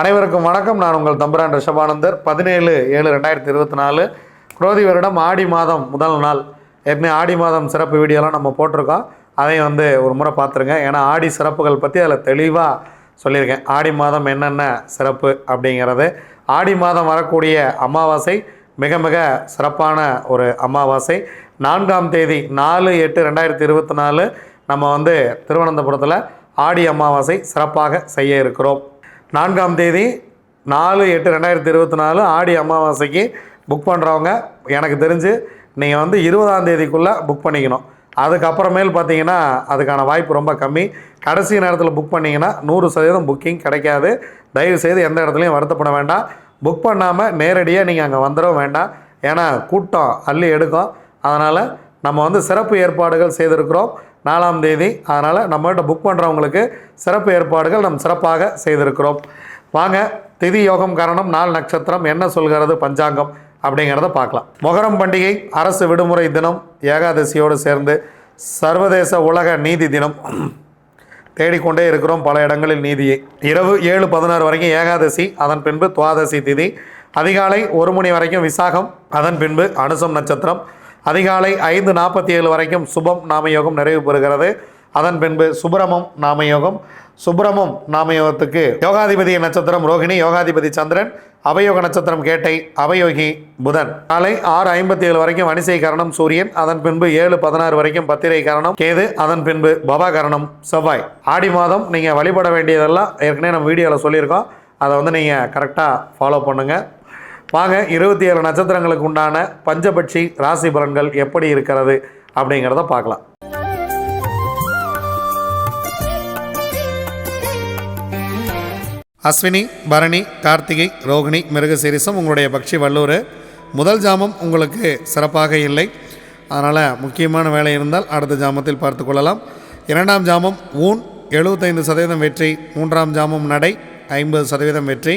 அனைவருக்கும் வணக்கம். நான் உங்கள் தம்பரான் ரிஷபானந்தர். பதினேழு ஏழு ரெண்டாயிரத்தி இருபத்தி நாலு குரோதி வருடம் ஆடி மாதம் முதல் நாள். ஏற்கனவே ஆடி மாதம் சிறப்பு வீடியோலாம் நம்ம போட்டிருக்கோம். அதையும் வந்து ஒரு முறை பார்த்துருங்க. ஏன்னா ஆடி சிறப்புகள் பற்றி அதில் தெளிவாக சொல்லியிருக்கேன். ஆடி மாதம் என்னென்ன சிறப்பு அப்படிங்கிறது. ஆடி மாதம் வரக்கூடிய அமாவாசை மிக மிக சிறப்பான ஒரு அமாவாசை. நான்காம் தேதி நாலு எட்டு ரெண்டாயிரத்தி இருபத்தி நாலு நம்ம வந்து திருவனந்தபுரத்தில் ஆடி அமாவாசை சிறப்பாக செய்ய இருக்கிறோம். நான்காம் தேதி நாலு எட்டு ரெண்டாயிரத்தி இருபத்தி நாலு ஆடி அமாவாசைக்கு புக் பண்ணுறவங்க எனக்கு தெரிஞ்சு நீங்கள் வந்து இருபதாம் தேதிக்குள்ளே புக் பண்ணிக்கணும். அதுக்கப்புறமேல் பார்த்தீங்கன்னா அதுக்கான வாய்ப்பு ரொம்ப கம்மி. கடைசி நேரத்தில் புக் பண்ணிங்கன்னா நூறு சதவீதம் புக்கிங் கிடைக்காது. தயவு செய்து எந்த இடத்துலையும் வருத்தப்பட வேண்டாம். புக் பண்ணாமல் நேரடியாக நீங்கள் அங்கே வந்துடவும் வேண்டாம். ஏன்னா கூட்டம் அள்ளி எடுக்கும். அதனால் நம்ம வந்து சிறப்பு ஏற்பாடுகள் செய்திருக்கிறோம். நாலாம் தேதி. அதனால் நம்மகிட்ட புக் பண்ணுறவங்களுக்கு சிறப்பு ஏற்பாடுகள் நம் சிறப்பாக செய்திருக்கிறோம். வாங்க திதி யோகம் காரணம் நாள் நட்சத்திரம் என்ன சொல்கிறது பஞ்சாங்கம் அப்படிங்கிறத பார்க்கலாம். மொகரம் பண்டிகை அரசு விடுமுறை தினம் ஏகாதசியோடு சேர்ந்து சர்வதேச உலக நீதி தினம். தேடிக்கொண்டே இருக்கிறோம் பல இடங்களில் நீதியை. இரவு ஏழு பதினாறு வரைக்கும் ஏகாதசி அதன் பின்பு துவாதசி திதி. அதிகாலை ஒரு மணி வரைக்கும் விசாகம் அதன் பின்பு அனுசம் நட்சத்திரம். அதிகாலை ஐந்து நாற்பத்தி ஏழு வரைக்கும் சுபம் நாமயோகம் நிறைவு பெறுகிறது. அதன் பின்பு சுப்பிரமம் நாமயோகம். சுப்பிரமம் நாமயோகத்துக்கு யோகாதிபதி நட்சத்திரம் ரோகிணி யோகாதிபதி சந்திரன் அவயோக நட்சத்திரம் கேட்டை அவயோகி புதன். காலை ஆறு ஐம்பத்தி ஏழு வரைக்கும் வனிசை கரணம் சூரியன். அதன் பின்பு ஏழு பதினாறு வரைக்கும் பத்திரை கரணம் கேது. அதன் பின்பு பவா கரணம் செவ்வாய். ஆடி மாதம் நீங்கள் வழிபட வேண்டியதெல்லாம் ஏற்கனவே நம்ம வீடியோவில் சொல்லியிருக்கோம். அதை வந்து நீங்கள் கரெக்டாக ஃபாலோ பண்ணுங்கள் வாங்க இருபத்தி ஏழு நட்சத்திரங்களுக்கு உண்டான பஞ்சபட்சி ராசி பலன்கள் எப்படி இருக்கிறது அப்படிங்கிறத பார்க்கலாம். அஸ்வினி பரணி கார்த்திகை ரோகிணி மிருகசீரிசம் உங்களுடைய பக்ஷி வல்லூர் முதல் ஜாமம் உங்களுக்கு சிறப்பாக இல்லை. அதனால் முக்கியமான வேலை இருந்தால் அடுத்த ஜாமத்தில் பார்த்து கொள்ளலாம். இரண்டாம் ஜாமம் ஊன் எழுபத்தைந்து சதவீதம் வெற்றி. மூன்றாம் ஜாமம் நடை ஐம்பது சதவீதம் வெற்றி.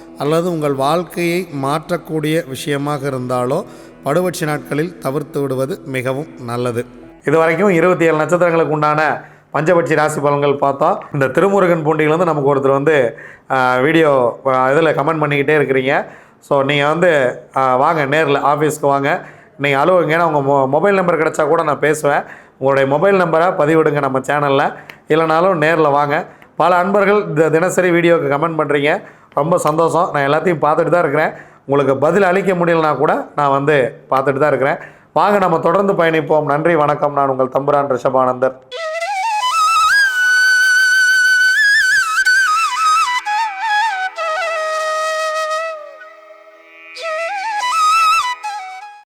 அல்லது உங்கள் வாழ்க்கையை மாற்றக்கூடிய விஷயமாக இருந்தாலோ படுபட்சி நாட்களில் தவிர்த்து விடுவது மிகவும் நல்லது. இது வரைக்கும் இருபத்தி ஏழு நட்சத்திரங்களுக்கு உண்டான பஞ்சபட்சி ராசி பலன்கள் பார்த்தா இந்த திருமுருகன் பூண்டியிலேருந்து நமக்கு ஒருத்தர் வந்து வீடியோ இதில் கமெண்ட் பண்ணிக்கிட்டே இருக்கிறீங்க. ஸோ நீங்கள் வந்து வாங்க நேரில் ஆஃபீஸ்க்கு வாங்க. நீங்கள் அலுவலங்கன்னா உங்கள் மொ மொபைல் நம்பர் கிடச்சா கூட நான் பேசுவேன். உங்களுடைய மொபைல் நம்பரை பதிவிடுங்க நம்ம சேனலில் இல்லைனாலும் நேரில் வாங்க. பல அன்பர்கள் இந்த தினசரி வீடியோவுக்கு கமெண்ட் பண்ணுறீங்க ரொம்ப சந்தோஷம். நான் எல்லாத்தையும் பார்த்துட்டு தான் இருக்கிறேன். உங்களுக்கு பதில் அளிக்க முடியலனா கூட நான் வந்து பார்த்துட்டு தான் இருக்கிறேன். வாங்க நம்ம தொடர்ந்து பயணிப்போம். நன்றி வணக்கம். நான் உங்கள் தம்புரான் ரிஷபானந்தர்.